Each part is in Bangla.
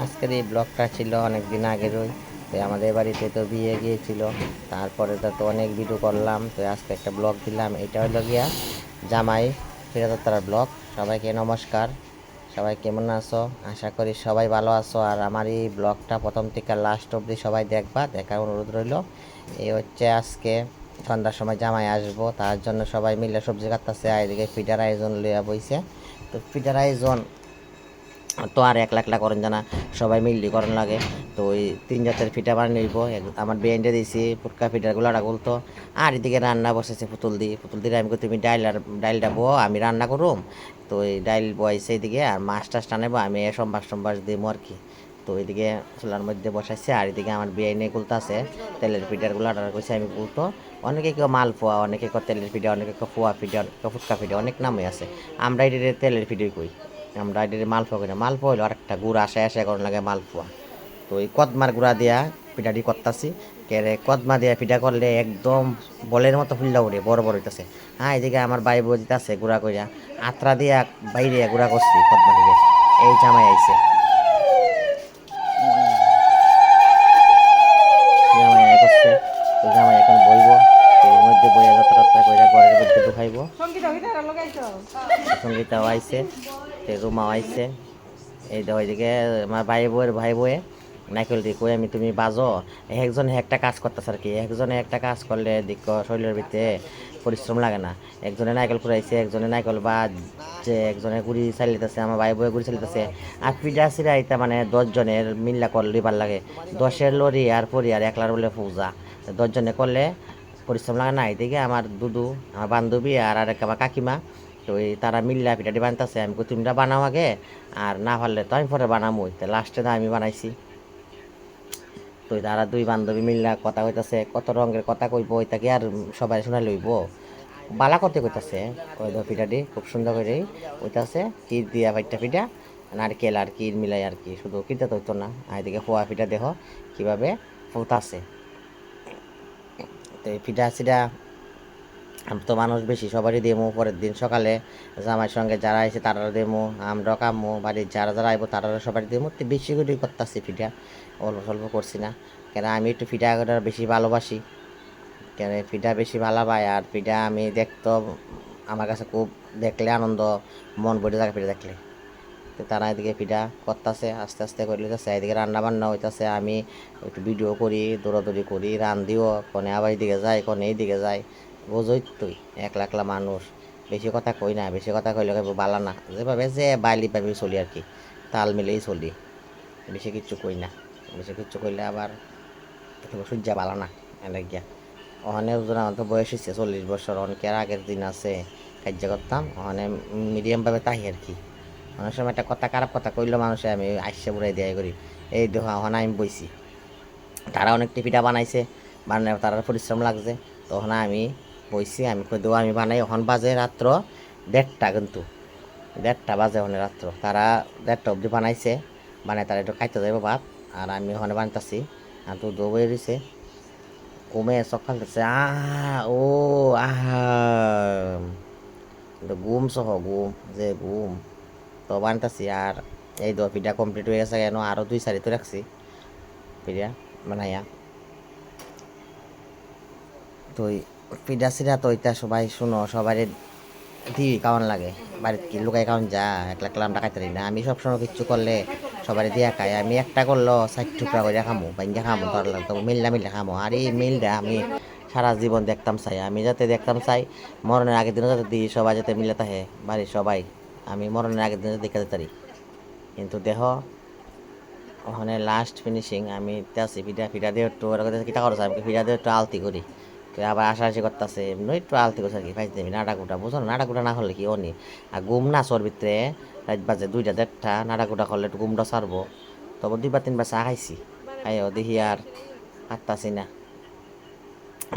আজকের এই ব্লগটা ছিল অনেক দিন আগেরই। তো আমাদের বাড়িতে তো বিয়ে গিয়েছিল। তারপরে তো তো অনেক ভিডিও করলাম। তো আজকে একটা ব্লগ দিলাম। এটা হলো গিয়া জামাই ফিরাতার ব্লগ সবাইকে নমস্কার। সবাই কেমন আছো? আশা করি সবাই ভালো আছো। আর আমার এই ব্লগটা প্রথম থেকে লাস্ট অবধি সবাই দেখবা। দেখার অনুরোধ রইল। এই হচ্ছে আজকে সন্ধ্যার সময় জামাই আসব। তার জন্য সবাই মিলে সবজি কাটতেছে। এদিকে পিঠার আয়োজন লইয়া বইছে। তো পিঠার আয়োজন তো আর একলা একলা করেন জানা, সবাই মিললি করেন লাগে। তো ওই তিন জাতের পিঠা বানিয়ে নিব আমার বেঞ্জে দিয়েছি, ফুটকা পিঠার গুলাটা গুলতো আর এদিকে রান্না বসেছে পুতুল দিয়ে পুতুল দিয়ে আমি তুমি ডাইল আর ডাইলটা বো, আমি রান্না করুম। তো ওই ডাইল বয়েছে এদিকে, আর মাছ টাছ টানাবো আমি সম্বাস সম্বাস দিব আর কি। তো এদিকে চুলার মধ্যে বসাইছে, আর এদিকে আমার নিয়ে গুলতে আছে তেলের পিঠারগুলো অর্ডার করছে আমি গুলতো। অনেকে কেউ মাল পোয়া, অনেকে কেউ তেলের পিঠা, অনেকে কেউ পোয়া পিঠা, অনেকে কেউ ফুটকা পিঠা, অনেক নামই আছে। আমরা এটি তেলের পিঠে কই। আমরা এটি মালপোয়া করি মালপোয়া হইল আরেকটা গুড় আসে আসে করার লাগে মালপোয়া তো এই কদমার গুঁড়া দিয়া পিঠাটি করতাছি কেরে কদমা দিয়া পিঠা করলে একদম বলের মতো ফুল্লা উঠে বড় বড় হইতাছে। হ্যাঁ এদিকে আমার বাই আছে গুঁড়া কইরা আত্রা দিয়া বাইরে গুঁড়া করছি কদমা থেকে। এই জামাই আইছে। জামাই আই করছে তো জামাই এখন বইব এর মধ্যে বইয়া যাত্রা কইরা ঘরের মধ্যে ঢুকাইব। সঙ্গীতাও আইছে। তে রুমাও আইছে। এই দেখো এদিকে আমার ভাই বউয়ের ভাই বউয়ে নাইকেল দি কই আমি তুমি বাজো। একজন একটা কাজ করতেছে আর কি একজনে একটা কাজ করলে দিক শরীরের ভিতরে পরিশ্রম লাগে না। একজনে নাইকেল ফুরাইছে, একজনে নাইকেল বাজছে, একজনে গুড়ি চালিতেছে, আমার ভাই বউয়ে গুড়ি চালিতেছে। আর পিঠা সিরা এটা মানে দশজনের মিল্লা করলে ভালো লাগে। দশের লরি আর পরি আর একলার বলে পূজা দশজনে করলে পরিশ্রম লাগে না। এদিকে আমার দুদু, আমার বান্ধবী আর আরেক আমার কাকিমা তো এই তারা মিল্লা পিঠাটি বানতেছে আমি তোমরা বানাও আগে, আর না পারলে তো আমি পরে বানামই। তো লাস্টে তো আমি বানাইছি। তো তারা দুই বান্ধবী মিল্লা কথা কইতাছে, কত রঙের কথা কইব ওইটাকে আর সবাই শোনা লইব? বালা করতে কইতাছে ওই পিঠাটি, খুব সুন্দর করে ওইটাছে কির দিয়া ভাইটা পিঠা? নারকেল আর কির মিলাই আর কি, শুধু কিনতে তো হইতো না। আর এদিকে পিঠা দেখো কীভাবে ফুটাছে। তো এই পিঠা সিটা তো মানুষ বেশি, সবারই দেমো, পরের দিন সকালে জামাইয়ের সঙ্গে যারা এসে তারা দেমো আমরা কামো, বাড়ির যারা যারা আইবো তারা সবারই দেমো তো বেশি করে করতেছি পিঠা অল্প স্বল্প করছি না। কেন আমি একটু পিঠা বেশি ভালোবাসি, কেন পিঠা বেশি ভালো পাই আর পিঠা আমি দেখতো, আমার কাছে খুব দেখলে আনন্দ, মন ভরে থাকে পিঠা দেখলে। তো তারা এদিকে পিঠা করতেছে, আস্তে আস্তে করে লিতেছে এদিকে রান্না বান্না হইতাছে, আমি একটু ভিডিও করি, দৌড়াদৌড়ি করি, রান দিও, কনে আবার দিকে যায়, কনে এইদিকে যায় বোঝই তুই একলা একলা মানুষ। বেশি কথা কই না, বেশি কথা কইলে বালা না। যেভাবে যে বাইলি পাবি চলি আর কি তাল মিলেই চলি। বেশি কিচ্ছু কই না, বেশি কিচ্ছু কইলে আবার সূর্যা বালা না এনে গিয়া ওখানে আমার তো বয়স হচ্ছে চল্লিশ বছর, অনেকে আগের দিন আছে কার্য করতাম। ওখানে মিডিয়ামভাবে তাই আর কি অনেক সময় একটা কথা, খারাপ কথা কইলো মানুষে আমি আইসে বুড়াই দেয় করি, এই দেখো, ওখানে আমি বইছি। তারা অনেক টিপিটা বানাইছে বানায় তারা পরিশ্রম লাগছে তখন আমি বইছি আমি কই দেবো আমি বানাই এখন বাজে রাত্র দেড়টা কিন্তু। দেড়টা বাজে ওখানে রাত্র। তারা দেড়টা অবধি বানাইছে বানাই তারা একটু খাইতে যাইব ভাত আর আমি ওখানে বানতাছি। আর তো দৌ বই রয়েছে ঘুমে সকাল থেকে আহ ও আহা ঘুম সহ, ঘুম, যে ঘুম। তো বানতাছি আর এই দো পিঠা কমপ্লিট হয়ে গেছে কেন? আরও দুই সারি তো রাখছি। পিঠা বানাইয়া। তো পিঠা সিরা তো ওইটা সবাই শুনো সবাই দিবি কেমন লাগে। বাড়িতে কি লুকাই কেমন যা, একলা একলা আমরা খাইতে না। আমি সবসময় কিচ্ছু করলে সবাই দিয়া খাই। আমি একটা করল ষাট টুকরা করে খামো বাইঙ্গা খামো, ধর লাগতো মিললা মিললে খামো। আর এই মিলটা আমি সারা জীবন দেখতাম চাই। আমি যাতে দেখতাম চাই, মরণের আগের দিনও যাতে দিই, সবাই যাতে মিলে থাকে, বাড়ির সবাই। আমি মরণের আগের দিনে দেখে যেতে পারি। কিন্তু দেহ, ওখানে লাস্ট ফিনিশিং আমি আছি, ফিডা ফিডা দিয়ে একটু ওরা কিটা করছে আমি ফিডা দিয়ে একটু আলতি করি। তো আবার আশাআশি করতেছে, এমনি একটু আলতি করছে আর কি ফাইজ দেবি নাটাকুটা বুঝো না? নাটাকুটা না হলে কি অনি? আর ঘুম না সর ভিতরে, রাত বাজে দুইটা দেড়টা নাটাকুটা করলে একটু ঘুমটা সারবো তবে দুইবার তিনবার চা খাইছি। খাইও দেখি আর হাঁটতাছি না।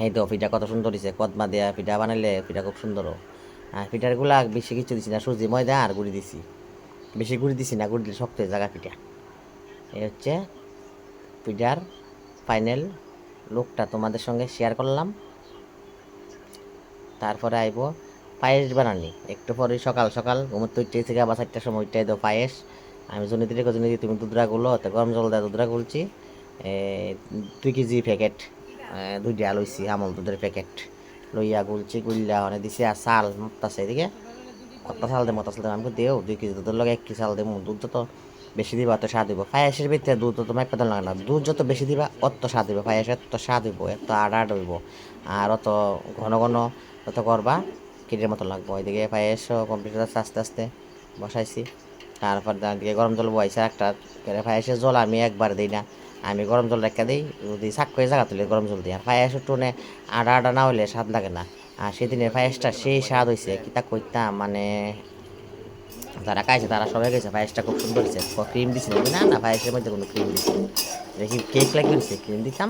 এই তো পিঠা কত সুন্দর দিছে কদমা দেয়া পিঠা বানাইলে পিঠা খুব সুন্দর আর পিঠারগুলা বেশি কিছু দিছি না, সুজি, ময়দা আর গুড়ি দিছি। বেশি গুড়ি দিছি না, গুড়ি দিলে শক্ত হয়ে জায়গা পিঠা। এই হচ্ছে পিঠার ফাইনাল লুকটা তোমাদের সঙ্গে শেয়ার করলাম। তারপরে আইব পায়েস বানানি একটু পরে সকাল সকাল ঘুমোর তো উঠতে থেকে আবার চারটার সময় উঠতে তো পায়েস। আমি জনিতে রেখে জনিতে তুমি দুধরা গুলো, তো গরম জল দেয় দুধরা গুলছি। দুই কেজি প্যাকেট দুই ডিয়া লইছি আমল দুধের প্যাকেট। লইয়া গুলছি, গুল্লা মানে দিছি, আর চাল মতাছে এদিকে কত চাল দে মতো চাল দে আমি দেও, দুই কেজি দুধের লগে এক কেজি চাল দেবো, দুধ যত বেশি দিবা অত স্বাদ দিব পায়েসের ভিতরে দুধ তো তোমার পেতাম লাগে না, দুধ যত বেশি দিবা অত স্বাদ দিব পায়েস এত স্বাদ হইব, এত আড হইব। আর অত ঘন ঘন অত করবা কিটের মতো লাগবো। ওইদিকে পায়েস কমপ্লিট হচ্ছে আস্তে আস্তে বসাইছি। তারপর দিকে গরম জল বসাইছে একটা পায়েসের জল আমি একবার দিই না। আমি গরম জল রেখে দিই, যদি শাক করে জায়গা তুলে, গরম জল দিই আর পায়েসের টুনে আডা আডা না হলে স্বাদ লাগে না। আর সেদিনের পায়েসটা সেই স্বাদ হয়েছে কিতা কইতাম মানে যারা খাইছে তারা সবাই গেছে পায়েসটা খুব সুন্দর হয়েছে ক্রিম দিছি নাকি? না না পায়েসের মধ্যে কোনো ক্রিম দিছি দেখি কেক লাগিয়ে দিছে ক্রিম দিতাম।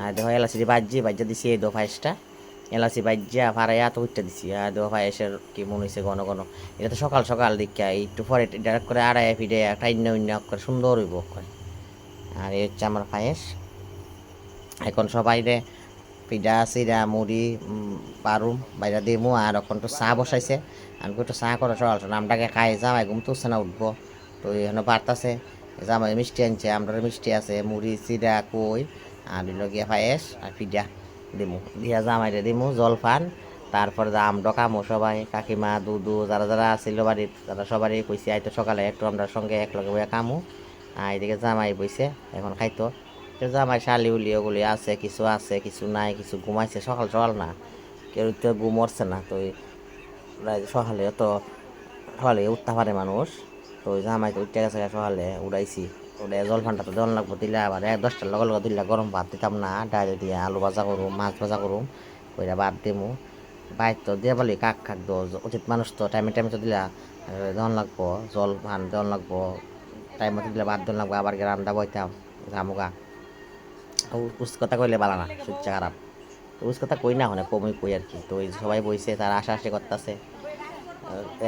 আর দেখো, এলাচি বাজ্যে বাজ্যা দিছি, এই দো পায়েসটা এলাচি বাজ্যা ফারাইয়া তো উঠতে দিছি, আর দেখো পায়েসের কি মনে হয়েছে ঘন ঘন। এটা তো সকাল সকাল দিকে, একটু পরে ডাইরেক্ট করে আড়াই ফিডে টাইন্য অন্য করে সুন্দর হইব আর এই হচ্ছে আমার পায়েস। এখন সবাই রে পিঠা, চিরা, মুড়ি পারুম বাইরে দিমু, আর এখন তো চা বসাইছে। আমি একটু চা করে, চল নামটাকে খাই, জামাই ঘুম তুলছে না, উঠবো। তো এখানে বাড়তাছে, জামাই মিষ্টি আনছে আমরা মিষ্টি আছে, মুড়ি, চিরা, কই, আর দিল গিয়া পায়েস আর পিঠা। দিমু, দিয়া জামাইরে দিমু জলপান তারপরে যা আমরা কামো সবাই, কাকিমা, দুদু, যারা যারা আছিল বাড়ির, তারা সবারই কইছে আইতো সকালে একটু আমরা সঙ্গে একলগে বইয়া কামু আর এদিকে জামাই বইছে, এখন খাইতো। জামাই শালি উলি ওগুলি আছে, কিছু আছে, কিছু নাই, কিছু ঘুমাইছে, সকাল সকাল না। কেউ তো ঘুমরছে না, তো সকালে তো সকালে উঠতে পারে মানুষ। তো জামাই তো উঠতে গেছে সকালে, উড়াইছি। উড়ে জলপানটা তো দেওয়ান লাগবো, দিলে আবার এক দশটার লগে লগে দিলে গরম ভাত দিতাম না, ডাইলে দিয়ে আলু ভাজা করুম, মাছ ভাজা করুম, কইরা ভাত দিমু। বাইর তো দিয়ে বলি, কাক খাক দো উচিত মানুষ তো টাইমে টাইমে তো দিলা দেওয়ান লাগবো, জল ভান দেওয়ান লাগবো, টাইম মতো দিলে ভাত দেওয়ান লাগবো, আবার রান্না বইতাম, গামুগা। উস কথা কইলে বালা না সুচ্চা খারাপ। উস কথা কই না হনে কমই কই আর কি। তো ওই সবাই বইছে, তারা আশা আশি করতেছে।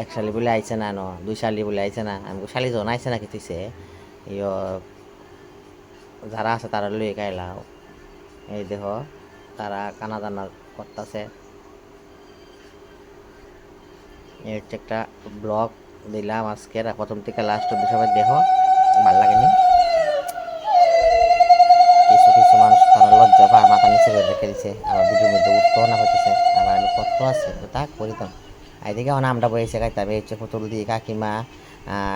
এক শালি বলে আইছে না ন দুই শালি বলে আইছে না, আমি শালি জন আইছে না কিছুছে ইয় যারা আছে তারা লই গাইলাও এই দেহ তারা কানা দানা করতেছে এই হচ্ছে একটা ব্লগ দিলাম আজকে প্রথম থেকে লাস্ট অব্দি, সবাই দেখো ভালো লাগেনি কিছু কিছু মানুষ তারা লজ্জা পায়, মাথা নিচে রেখে দিছে। আবার ভিডিওর মধ্যে উঠতেও না হইতেছে, আবার কত আছে, তো তা করি তো। এদিকে আমার বসে খাইতাম এই হচ্ছে পুতুল দিয়ে কাকিমা।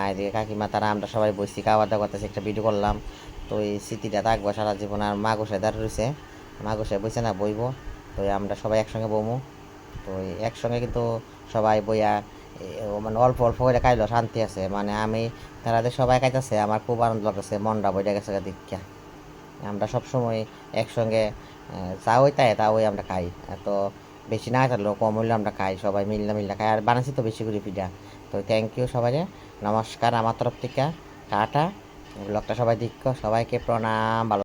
এদিকে কাকিমা, তারা আমরা সবাই বসছি খাওয়া দাওয়া করতেছি, একটা ভিডিও করলাম। তো এই স্মৃতিটা থাকব সারা জীবন, আর মা গোসায় দাঁড় রয়েছে। মা গোসায় বসে না, বইব। তো আমরা সবাই একসঙ্গে বমু। তো একসঙ্গে কিন্তু সবাই বইয়া মানে অল্প অল্প করে খাইলো, শান্তি আছে। মানে আমি তারাদের সবাই খাইতেছে, আমার খুব আনন্দ লাগতেছে, মনটা বইটা গেছে দীক্ষা। আমরা সবসময় একসঙ্গে যা ওই তাই, তা ওই আমরা খাই। তো বেশি না থাকলেও কম হইলে আমরা খাই, সবাই মিললে মিললে খাই। আর বানাচ্ছি তো বেশি করে পিঠা। তো থ্যাংক ইউ সবাই নমস্কার, আমার তরফ থেকে। টাটা। ব্লগটা সবাই দিক সবাইকে প্রণাম, ভালো